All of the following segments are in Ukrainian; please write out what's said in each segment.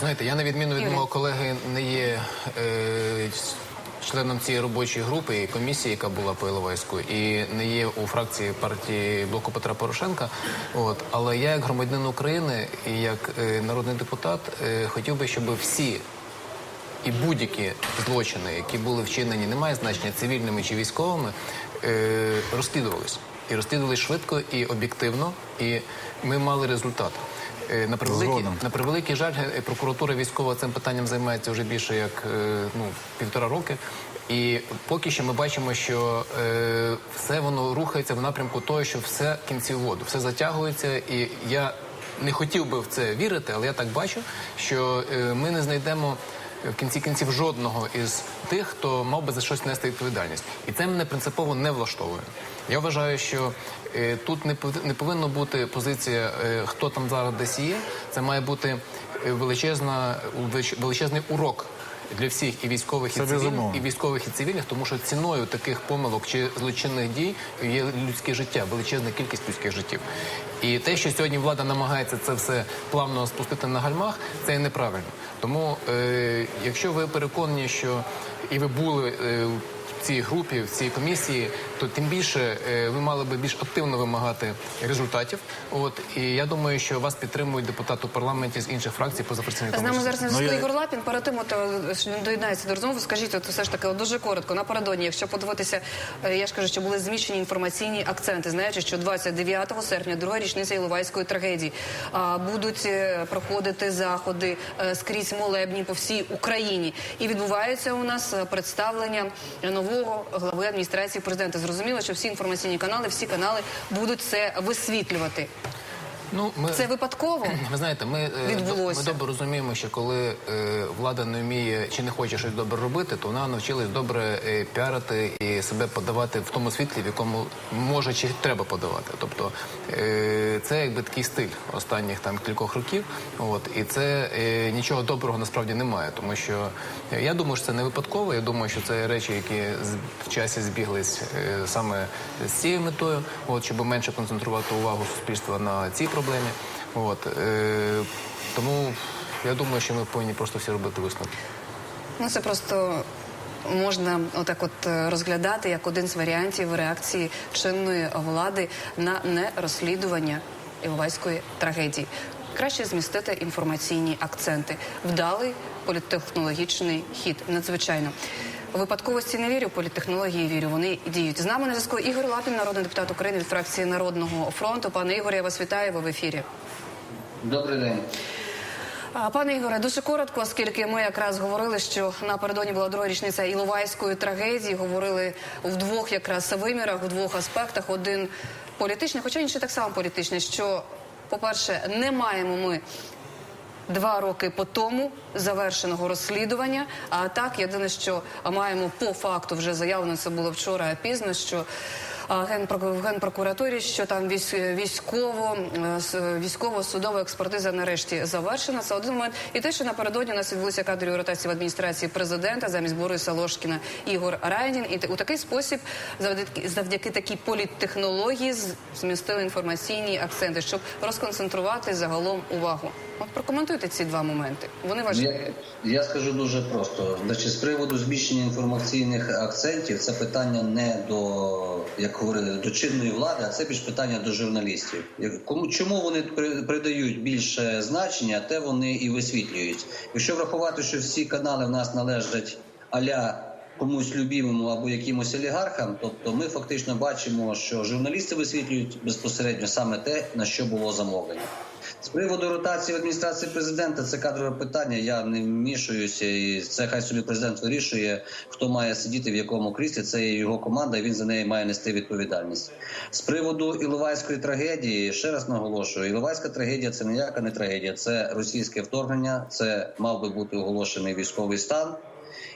Знаєте, я на відміну від Юрій. мого колеги не є е, членом цієї робочої групи і комісії, яка була по Іловайську, і не є у фракції партії блоку Петра Порошенка. От але я, як громадянин України і як е, народний депутат, е, хотів би, щоб всі. І будь-які злочини, які були вчинені, немає значення цивільними чи військовими, е, розслідувались. І розслідувались швидко і об'єктивно, і ми мали результат. Е, На превеликий, на превеликий жаль, е, прокуратура військова цим питанням займається вже більше як е, ну, півтора роки. І поки що ми бачимо, що е, все воно рухається в напрямку того, що все кінці воду, все затягується, і я не хотів би в це вірити, але я так бачу, що е, ми не знайдемо в кінці кінців жодного із тих, хто мав би за щось нести відповідальність, і це мене принципово не влаштовує. Я вважаю, що е, тут не не повинна бути позиція, е, хто там зараз десь є. Це має бути е, величезна величезний урок. Для всіх і військових, і цивільних, і військових, і цивільних, тому що ціною таких помилок чи злочинних дій є людське життя, величезна кількість людських життів. І те, що сьогодні влада намагається це все плавно спустити на гальмах, це неправильно. Тому, е, якщо ви переконані, що і ви були е, в цій групі, в цій комісії, то тим більше е, ви мали би більш активно вимагати результатів. От і я думаю, що вас підтримують депутати у парламенті з інших фракцій позафракційних З нами зараз на зв'язку я- Ігор Лапін. Перед тим, от, е, що він доєднається до розмови, скажіть, от все ж таки от дуже коротко. Напередодні, якщо подивитися, я ж кажу, що були зміщені інформаційні акценти, знаючи, що 29 серпня, друга річниця Іловайської трагедії, а, будуть проходити заходи скрізь молебні по всій Україні. І відбувається у нас представлення нового глави адміністрації президента. Зрозуміло, що всі інформаційні канали, всі канали будуть це висвітлювати. Ну ми Це випадково? Ви знаєте, ми, е, Відбулося. ми добре розуміємо, що коли е, влада не вміє чи не хоче щось добре робити, то вона навчилась добре е, піарити і себе подавати в тому світлі, в якому може чи треба подавати. Тобто е, це якби такий стиль останніх там кількох років. От і це е, нічого доброго насправді немає, тому що е, я думаю, що це не випадково. Я думаю, що це речі, які в часі збіглись е, саме з цією метою, от щоб менше концентрувати увагу суспільства на цій проблемі. От е, тому я думаю, що ми повинні просто всі робити висновки. Ну це просто можна отак, от е, розглядати як один з варіантів реакції чинної влади на нерозслідування Іловайської трагедії. Краще змістити інформаційні акценти. Вдалий політтехнологічний хід. Надзвичайно. Випадковості не вірю, політтехнології вірю. Вони діють. З нами на зв'язку Ігор Лапін, народний депутат України від фракції Народного фронту. Пане Ігорі, я вас вітаю. Ви в ефірі. Добрий день. Пане Ігоре, дуже коротко, оскільки ми якраз говорили, що напередодні була друга річниця Іловайської трагедії. Говорили в двох якраз вимірах, в двох аспектах. Один політичний, хоча інший так само політичний. Що, по-перше, не маємо ми. Два роки по тому завершеного розслідування. А так, єдине, що маємо по факту вже заявлено, це було вчора пізно. Що а, в генпрокуратурі, що там військ- військово е, військово-судова експертиза нарешті завершена. Це один момент. І те, що напередодні у нас відбулися кадрові ротації в адміністрації президента замість Бориса Лошкіна Ігор Райнін. І у такий спосіб завдяки завдяки такій політтехнології змістили інформаційні акценти, щоб розконцентрувати загалом увагу. От прокоментуйте ці два моменти. Вони важливі. Я, я скажу дуже просто. Значить, з приводу зміщення інформаційних акцентів, це питання не до, як говорили, до чинної влади, а це більш питання до журналістів. Кому чому вони при- придають більше значення, те вони і висвітлюють. Якщо врахувати, що всі канали в нас належать аля комусь любімому або якимось олігархам, тобто ми фактично бачимо, що журналісти висвітлюють безпосередньо саме те, на що було замовлено. З приводу ротації в адміністрації президента це кадрове питання. Я не вмішуюся, і це хай собі президент вирішує, хто має сидіти в якому кріслі. Це є його команда, і він за неї має нести відповідальність. З приводу Іловайської трагедії, ще раз наголошую: Іловайська трагедія це ніяка не трагедія, це російське вторгнення. Це мав би бути оголошений військовий стан,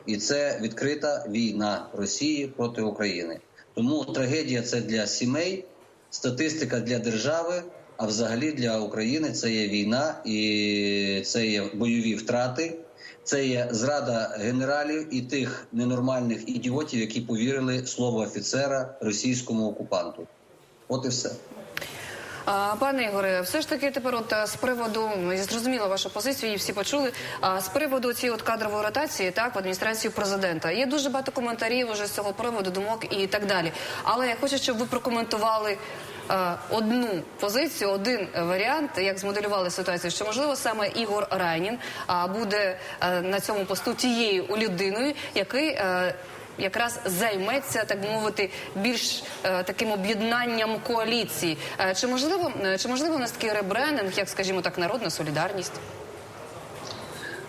і це відкрита війна Росії проти України. Тому трагедія це для сімей, статистика для держави. А взагалі для України це є війна і це є бойові втрати, це є зрада генералів і тих ненормальних ідіотів, які повірили слово офіцера російському окупанту. От і все. Пане Ігоре, все ж таки тепер от е, з приводу ну, зрозуміла вашу позицію, її всі почули. А з приводу цієї от кадрової ротації, так в адміністрації президента є дуже багато коментарів уже з цього приводу, думок і так далі. Але я хочу, щоб ви прокоментували. е, Одну позицію, один варіант, як змоделювали ситуацію, що можливо саме Ігор Райнін буде е, на цьому посту тією людиною, який якраз займеться, так би мовити, більш е, таким об'єднанням коаліції. Е, чи можливо, е, чи можливо у нас такий ребрендинг, як скажімо так, народна солідарність?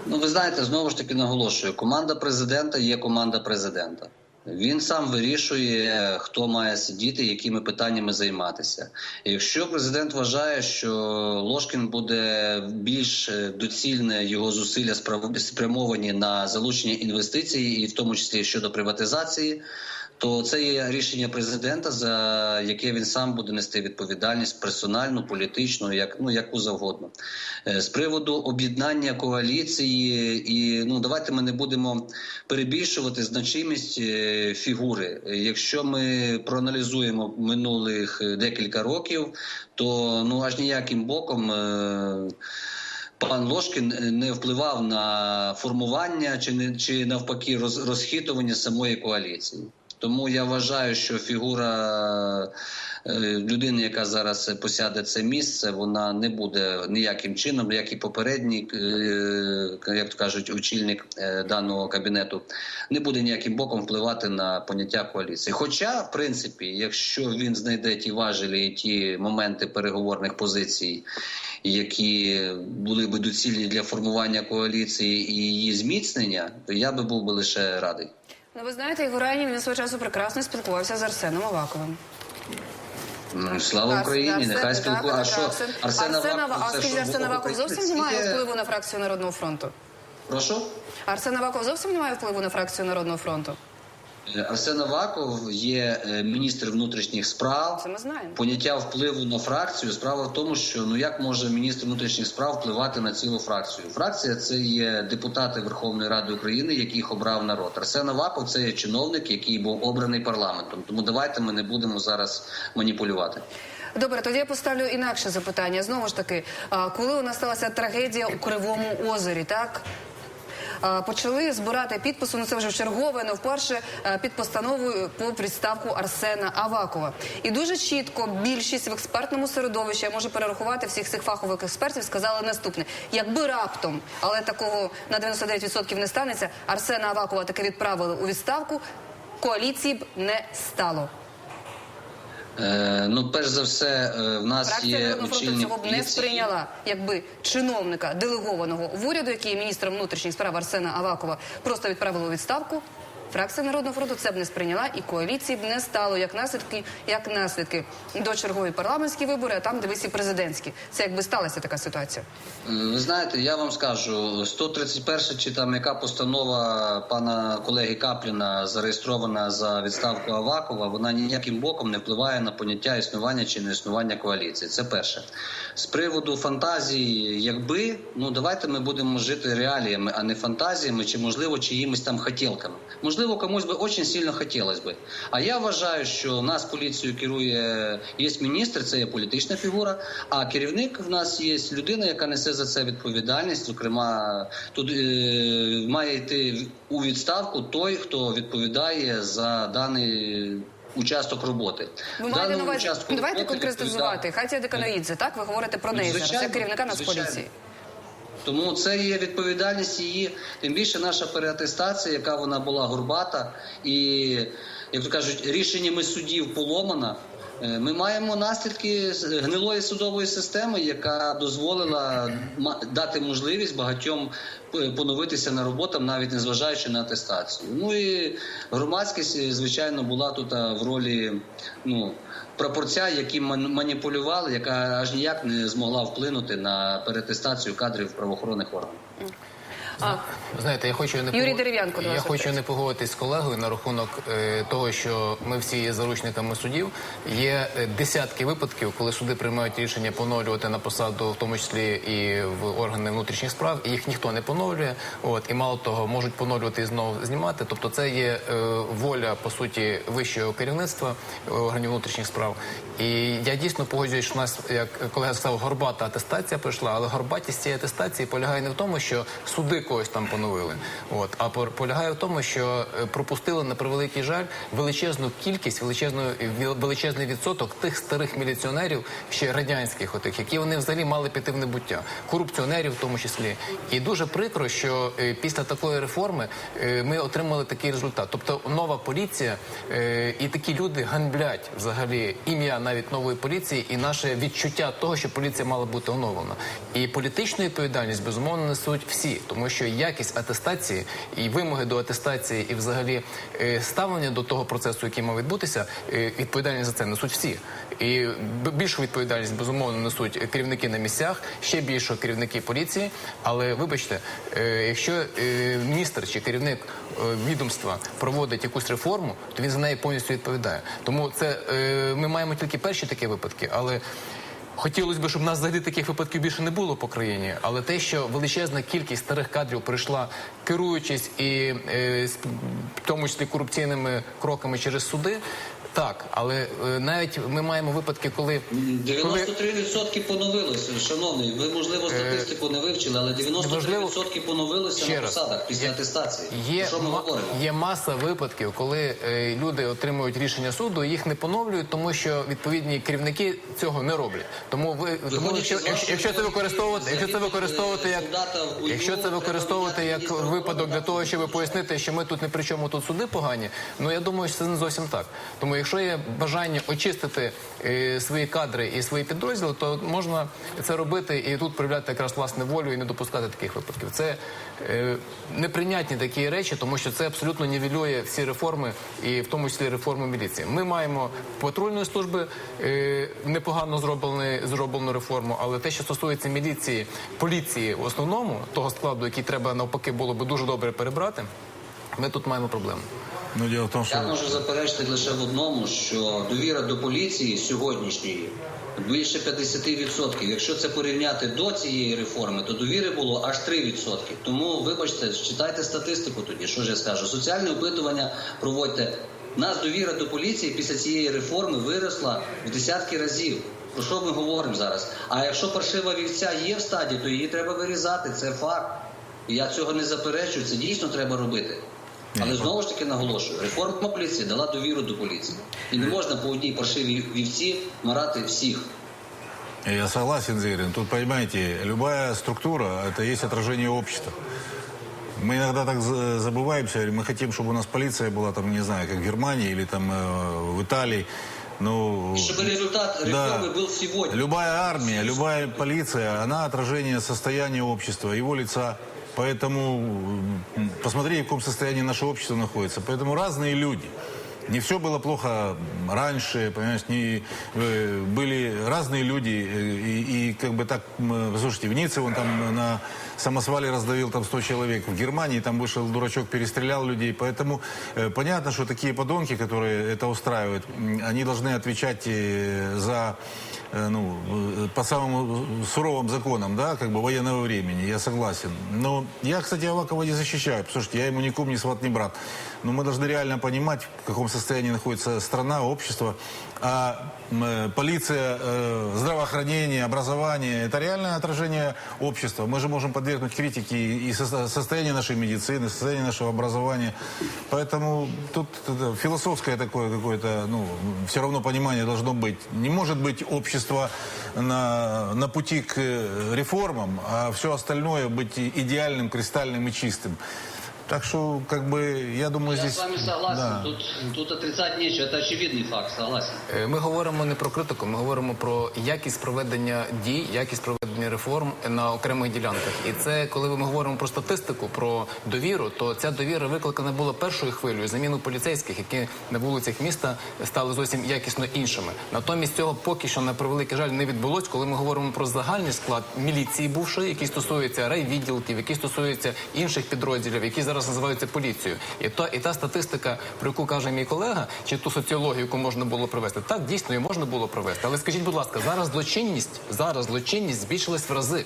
Ну, ви знаєте, знову ж таки наголошую: команда президента є команда президента. Він сам вирішує, хто має сидіти, якими питаннями займатися. Якщо президент вважає, що Ложкін буде більш е, доцільне його зусилля спрямовані на залучення інвестицій, і в тому числі щодо приватизації, то це є рішення президента, за яке він сам буде нести відповідальність персональну, політичну, як ну яку завгодно. Е, З приводу об'єднання коаліції, і ну давайте ми не будемо перебільшувати значимість е, фігури. Якщо ми проаналізуємо минулих е, декілька років, то ну аж ніяким боком. Пан Ложкін не впливав на формування чи не чи навпаки роз, розхитування самої коаліції. Тому я вважаю, що фігура е, людини, яка зараз посяде це місце, вона не буде ніяким чином, як і попередній, е, як то кажуть, очільник е, даного кабінету, не буде ніяким боком впливати на поняття коаліції. Хоча, в принципі, якщо він знайде ті важелі і ті моменти переговорних позицій, які були би доцільні для формування коаліції і її зміцнення, то я би був би лише радий. Ну, ви знаєте, Ігор Райнів він свого часу прекрасно спілкувався з Арсеном Аваковим. Ну, Слава Україні, нехай спілкує. А що Арсен- Арсен Арсен Ава- Аваков, А скажіть, Арсен Аваков зовсім не має впливу на фракцію Народного фронту? Прошу? Арсен Аваков зовсім не має впливу на фракцію Народного фронту? Арсен Аваков є е, міністр внутрішніх справ. Це ми знаємо. Поняття впливу на фракцію. Справа в тому, що ну як може міністр внутрішніх справ впливати на цілу фракцію? Фракція це є депутати Верховної Ради України, яких обрав народ. Арсен Аваков це є чиновник, який був обраний парламентом. Тому давайте ми не будемо зараз маніпулювати. Добре, тоді я поставлю інакше запитання. Знову ж таки, коли у нас сталася трагедія у Кривому озері, так? А, Почали збирати підписи, ну це вже чергове, не вперше е, під постановою по відставку Арсена Авакова. І дуже чітко більшість в експертному середовищі, я можу перерахувати всіх цих фахових експертів, сказали наступне: якби раптом, але такого на 99% не станеться, Арсена Авакова таки відправили у відставку, коаліції б не стало. Е, ну, перш за все, е, в нас Фракція є фронту очільник цього б не сприйняла, якби чиновника делегованого в уряду, який є міністром внутрішніх справ Арсена Авакова, просто відправили у відставку. Фракція Народного фронту це б не сприйняла, і коаліції б не стало як наслідки, як наслідки до чергові парламентські вибори, а там дивись і президентські. Це якби сталася така ситуація. Ви знаєте, я вам скажу, 131 чи там яка постанова пана колеги Капліна зареєстрована за відставку Авакова, вона ніяким боком не впливає на поняття існування чи не існування коаліції. Це перше. З приводу фантазії, якби ну давайте ми будемо жити реаліями, а не фантазіями, чи можливо чиїмись там хотілками. Можливо, комусь би дуже сильно хотілося би. А я вважаю, що в нас поліцією керує є міністр, це є політична фігура. А керівник в нас є людина, яка несе за це відповідальність. Зокрема, тут е, має йти у відставку той, хто відповідає за даний. Участок роботи Ви маєте на увазі, давайте конкретизувати. Хатія Деканоїдзе, так? Ви говорите про неї зараз. Це Звичайно, керівника. Нацполіції. Тому це є відповідальність її. Тим більше наша переатестація, яка вона була горбата, і як то кажуть, рішеннями судів поломана. Е, Ми маємо наслідки гнилої судової системи, яка дозволила дати можливість багатьом поновитися на роботам, навіть незважаючи на атестацію. Ну і громадськість, е, звичайно, була тут в ролі ну, прапорця, ман- маніпулювали, яка аж ніяк не змогла вплинути на перетестацію кадрів правоохоронних органів. А, Знаєте, я хочу не Юрій Дерев'янко Я хочу не погодитись з колегою на рахунок е, того, що ми всі є заручниками судів. Є е, десятки випадків, коли суди приймають рішення поновлювати на посаду, в тому числі і в органи внутрішніх справ, і їх ніхто не поновлює. От і мало того, можуть поновлювати і знову знімати. Тобто, це є е, воля по суті вищого керівництва е, органів внутрішніх справ. І я дійсно погоджуюсь, що у нас, як колега сказав, горбата атестація пройшла, але горбатість цієї атестації полягає не в тому, що суди когось там поновили, от, а полягає в тому, що е, пропустили на превеликий жаль величезну кількість, величезну величезний відсоток тих старих міліціонерів, ще радянських, отих, які вони взагалі мали піти в небуття, корупціонерів в тому числі. І дуже прикро, що е, після такої реформи е, ми отримали такий результат. Тобто нова поліція е, і такі люди ганьблять взагалі ім'я навіть нової поліції і наше відчуття того, що поліція мала бути оновлена. І політичну відповідальність безумовно несуть всі, тому що якість атестації і вимоги до атестації, і взагалі е, ставлення до того процесу, який мав відбутися, е, відповідальність за це несуть всі. І більшу відповідальність безумовно несуть керівники на місцях, ще більше керівники поліції. Але вибачте, е, якщо міністр чи керівник відомства проводить якусь реформу, то він за неї повністю відповідає. Тому це ми маємо тільки перші такі випадки, але. Хотілося б, щоб в нас взагалі таких випадків більше не було по країні, але те, що величезна кількість старих кадрів прийшла, керуючись і е, в тому числі корупційними кроками через суди, так, але е, навіть ми маємо випадки, коли коли 93% поновилося, шановний. Ви можливо статистику не вивчили, але 93% поновилося на посадах після Є- атестації. Є, що ми говоримо? є маса випадків, коли е, люди отримують рішення суду, їх не поновлюють, тому що відповідні керівники цього не роблять. Тому ви тому, якщо, якщо, це використовувати, якщо це використовувати е, як якщо це використовувати як випадок для того, щоб пояснити, що ми тут не при чому тут суди погані. Ну я думаю, що це не зовсім так. Тому якщо є бажання очистити е, свої кадри і свої підрозділи, то можна це робити і тут проявляти якраз власне волю і не допускати таких випадків. Це е, неприйнятні такі речі, тому що це абсолютно нівелює всі реформи, і в тому числі реформу міліції. Ми маємо патрульної служби е, непогано зроблений, зроблену реформу, але те, що стосується міліції, поліції в основному того складу, який треба навпаки було дуже добре перебрати, ми тут маємо проблему. Но дело в том, Я можу заперечити лише в одному, що довіра до поліції сьогоднішньої більше 50%. Якщо це порівняти до цієї реформи, то довіри було аж 3%. Тому, вибачте, читайте статистику тоді. Що ж я скажу? Соціальне опитування проводьте. У нас довіра до поліції після цієї реформи виросла в десятки разів. Про що ми говоримо зараз? А якщо паршива вівця є в стаді, то її треба вирізати. Це факт. І я цього не заперечую. Це дійсно треба робити. Але знову ж таки наголошую, реформа поліції дала довіру до поліції. І не можна по одній паршивій вівці марати всіх. я согласен, Зерин. Тут, понимаете, любая структура – это есть отражение общества. Мы иногда так за- забываемся, мы хотим, чтобы у нас полиция была, там, не знаю, как в Германии или там э, в Италии. Ну, І щоб результат реформи був сьогодні. Любая армия, любая полиция, она отражение состояния общества, его лица. Поэтому м, посмотри, в каком состоянии наше общество находится. Поэтому разные люди. Не все было плохо раньше, понимаешь, не, э, были разные люди, э, и, и как бы так, слушайте, в Ницце он там на самосвале раздавил там 100 человек, в Германии там вышел дурачок, перестрелял людей, поэтому э, понятно, что такие подонки, которые это устраивают, они должны отвечать за ну, по самым суровым законам, да, как бы военного времени, я согласен. Но я, кстати, Авакова не защищаю, слушайте, я ему ни кум, ни сват, ни брат. Но мы должны реально понимать, в каком состоянии находится страна, общество. А м, э, полиция, э, здравоохранение, образование – это реальное отражение общества. Мы же можем подвергнуть критике и со- состояние нашей медицины, состояние нашего образования. Поэтому тут это философское такое какое-то, ну, все равно понимание должно быть. Не может быть общество на, на пути к э, реформам, а все остальное быть и- идеальным, кристальным и чистым. Так что, как бы, я думаю, Я здесь... з вами согласен. Да. Тут, тут отрицать нечего. Это очевидный факт, согласен. Е, Ми говоримо не про критику, ми говоримо про якість проведення дій, якість проведення реформ на окремих ділянках. І це коли ми говоримо про статистику, про довіру, то ця довіра викликана була першою хвилею заміну поліцейських, які на вулицях міста стали зовсім якісно іншими. Натомість цього поки що на превеликий жаль не відбулось, коли ми говоримо про загальний склад міліції, бувшої, який стосується райвідділків, який стосується інших підрозділів, які зараз називаються поліцією. І та і та статистика, про яку каже мій колега, чи ту соціологію, яку можна було провести, так дійсно її можна було провести. Але скажіть, будь ласка, зараз злочинність, зараз злочинність збільшилась в рази.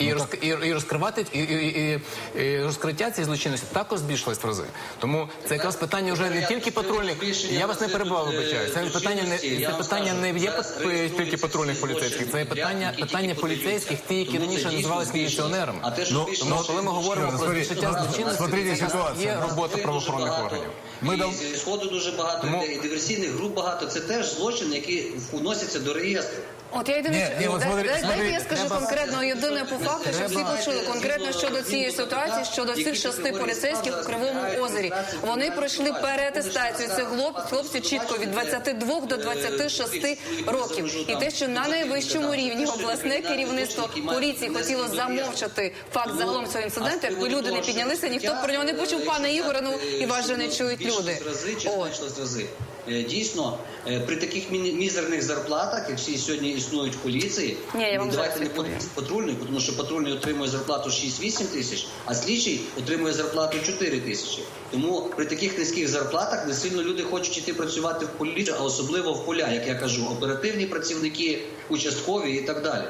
І, розк- і, і розкривати і, і, і, і розкриття цієї злочинності також збільшилось в рази. Тому це якраз питання вже не тільки патрульних. Я вас не перебував, вибачаю. Це питання не це питання не є тільки патрульних поліцейських. Це є питання питання поліцейських, ті, які раніше називалися міліціонерами. Ну, Тому коли ми говоримо про Смотрите, злочинності, це є робота правоохоронних органів. Ми дав- сходу дуже багато людей, і диверсійних груп багато. Це теж злочини, які вносяться до реєстру. От я єдине, дайте я скажу конкретно єдине по факту, щоб всі почули конкретно щодо цієї ситуації, щодо цих шести поліцейських у Кривому озері. Вони пройшли переатестацію. Це хлоп- хлопці чітко від 22 до 26 років. І те, що на найвищому рівні обласне керівництво поліції хотіло замовчати факт загалом цього інциденту, якби люди не піднялися, ніхто про нього не почув. Пане Ігоре, ну і вас же не чують люди. От. Е, Дійсно, е, при таких мізерних зарплатах, як всі сьогодні існують в поліції, Ні, я вам давайте не будемо з патрульною, тому що патрульний отримує зарплату 6-8 тисяч, а слідчий отримує зарплату 4 тисячі. Тому при таких низьких зарплатах не сильно люди хочуть іти працювати в поліцію, а особливо в поля, як я кажу, оперативні працівники, участкові і так далі.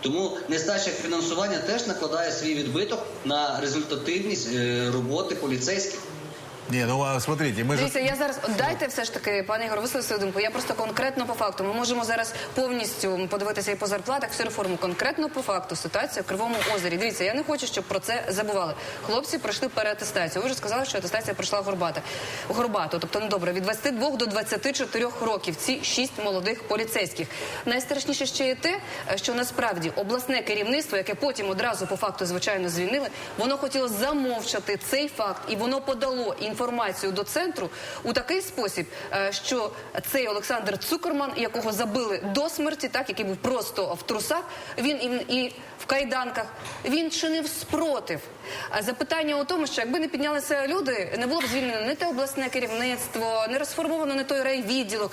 Тому нестача фінансування теж накладає свій відбиток на результативність е, роботи поліцейських. Не, ну а смотрите, мы же... Дивіться, я зараз дайте все ж таки, пане Ігор, висловити свою думку. Я просто конкретно по факту. Ми можемо зараз повністю подивитися і по зарплатах всю реформу. Конкретно по факту ситуація в кривому озері. Дивіться, я не хочу, щоб про це забували. Хлопці пройшли переатестацію. Ви вже сказали, що атестація пройшла горбата. Горбато, тобто ну добре, від 22 до 24 років. Ці шість молодих поліцейських. Найстрашніше ще є те, що насправді обласне керівництво, яке потім одразу по факту звичайно звільнили, воно хотіло замовчати цей факт, і воно подало інформацію до центру у такий спосіб, е, що цей Олександр Цукерман, якого забили до смерті, так який був просто в трусах, він і, в кайданках, він чинив спротив. А запитання у тому, що якби не піднялися люди, не було б звільнено не те обласне керівництво, не розформовано не той райвідділок.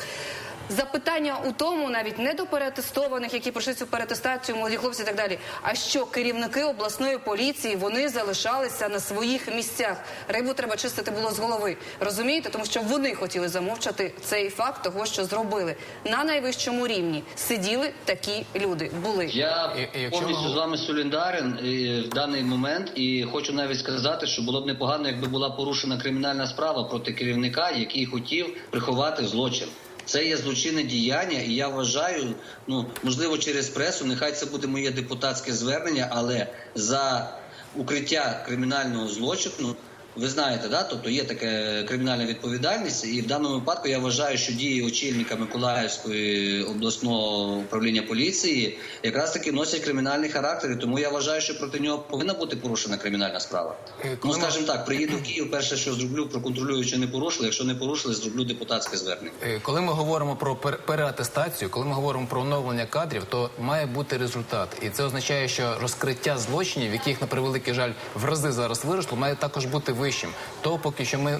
Запитання у тому навіть не до переатестованих, які пройшли цю переатестацію, молоді хлопці і так далі. А що керівники обласної поліції вони залишалися на своїх місцях. Рибу треба чистити було з голови. Розумієте? Тому що вони хотіли замовчати цей факт того, що зробили на найвищому рівні. Сиділи такі люди. Були Я повністю з вами солідарен в даний момент, і хочу навіть сказати, що було б непогано, якби була порушена кримінальна справа проти керівника, який хотів приховати злочин. Це є злочинне діяння, і я вважаю, ну можливо, через пресу, нехай це буде моє депутатське звернення, але за укриття кримінального злочину. Ви знаєте, да? тобто є така кримінальна відповідальність, і в даному випадку я вважаю, що дії очільника Миколаївської обласного управління поліції якраз таки носять кримінальний характер. І тому я вважаю, що проти нього повинна бути порушена кримінальна справа. Е, Ну скажімо так, приїду в Київ, перше, що зроблю, проконтролюю, чи не порушили. Якщо не порушили, зроблю депутатське звернення. Е, Коли ми говоримо про пер- переатестацію, коли ми говоримо про оновлення кадрів, то має бути результат, і це означає, що розкриття злочинів, яких на превеликий жаль в рази зараз виросло, має також бути вищим. То поки що ми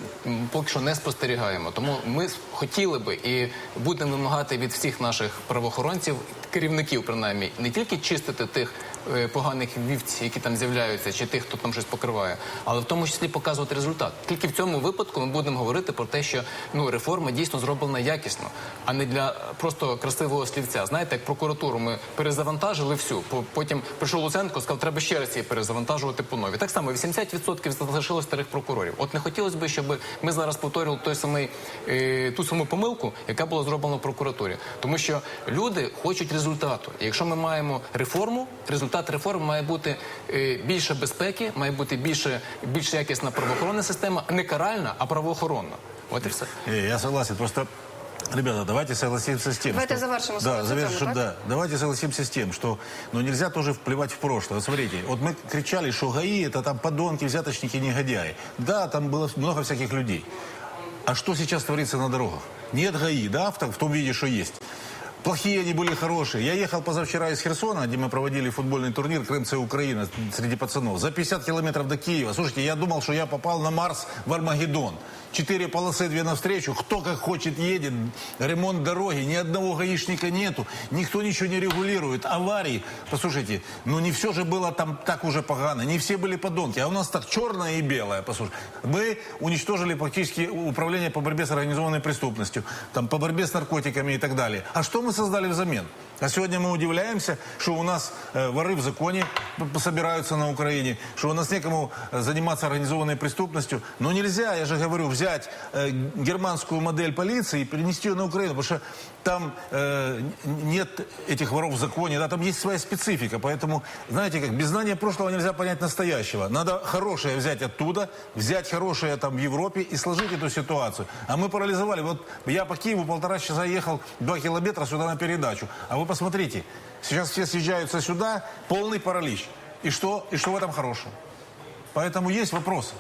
поки що не спостерігаємо. Тому ми хотіли би і будемо вимагати від всіх наших правоохоронців, керівників принаймні, не тільки чистити тих е, поганих вівців, які там з'являються, чи тих, хто там щось покриває, але в тому числі показувати результат. Тільки в цьому випадку ми будемо говорити про те, що ну реформа дійсно зроблена якісно, а не для просто красивого слівця. Знаєте, як прокуратуру ми перезавантажили всю. Потім прийшов Луценко, сказав, треба ще раз її перезавантажувати по нові. Так само 80% залишилось старих прокурорів. От не хотілося б, щоб ми зараз повторювали той самий е, ту саму помилку, яка була зроблена в прокуратурі, тому що люди хочуть результату. І якщо ми маємо реформу, результат реформи має бути е, більше безпеки, має бути більше більш якісна правоохоронна система, не каральна, а правоохоронна. От і все. Э, Я согласен. Просто, ребята, давайте согласимся с тем, Давайте что... завершим да, свою завершим, тему, так? да. Давайте согласимся с тем, что ну, нельзя тоже вплевать в прошлое. Вот смотрите, вот мы кричали, что ГАИ это там подонки, взяточники, негодяи. Да, там было много всяких людей. А что сейчас творится на дорогах? Нет ГАИ, да, в, так- в том виде, что есть. Плохие они были, хорошие. Я ехал позавчера из Херсона, где мы проводили футбольный турнир «Крымцы Украина» среди пацанов. За 50 километров до Киева. Слушайте, я думал, что я попал на Марс в Армагеддон. Четыре полосы, две навстречу. Кто как хочет едет. Ремонт дороги. Ни одного гаишника нету. Никто ничего не регулирует. Аварии. Послушайте, ну не все же было там так уже погано. Не все были подонки. А у нас так черное и белое. Послушайте, мы уничтожили практически управление по борьбе с организованной преступностью. Там по борьбе с наркотиками и так далее. А что мы создали взамен? А сегодня мы удивляемся, что у нас э, воры в законе п- п- собираются на Украине, что у нас некому э, заниматься организованной преступностью. Но нельзя, я же говорю, взять э, германскую модель полиции и перенести ее на Украину, потому что там э, нет этих воров в законе, да, там есть своя специфика. Поэтому, знаете, как без знания прошлого нельзя понять настоящего. Надо хорошее взять оттуда, взять хорошее там в Европе и сложить эту ситуацию. А мы парализовали. Вот я по Киеву полтора часа ехал, два километра сюда на передачу. А вы посмотрите, сейчас все съезжаются сюда, полный паралич. И что, и что в этом хорошего? Поэтому есть вопросы.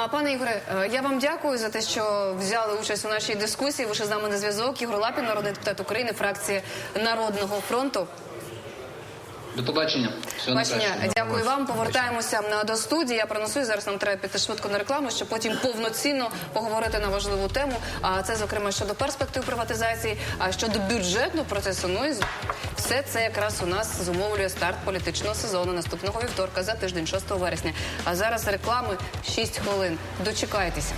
А пане Ігоре, е, я вам дякую за те, що взяли участь у нашій дискусії. Вийшли з нами на зв'язок. Ігор Лапін, народний депутат України, фракції Народного фронту. До побачення. Бачення, дякую вам. Повертаємося е, до студії. Я проносую зараз. Нам треба піти швидко на рекламу, щоб потім повноцінно поговорити на важливу тему. А це зокрема щодо перспектив приватизації, а щодо бюджетного процесу. Ну і все це якраз у нас зумовлює старт політичного сезону наступного вівторка за тиждень, 6 вересня. А зараз реклами 6 хвилин. Дочекайтеся.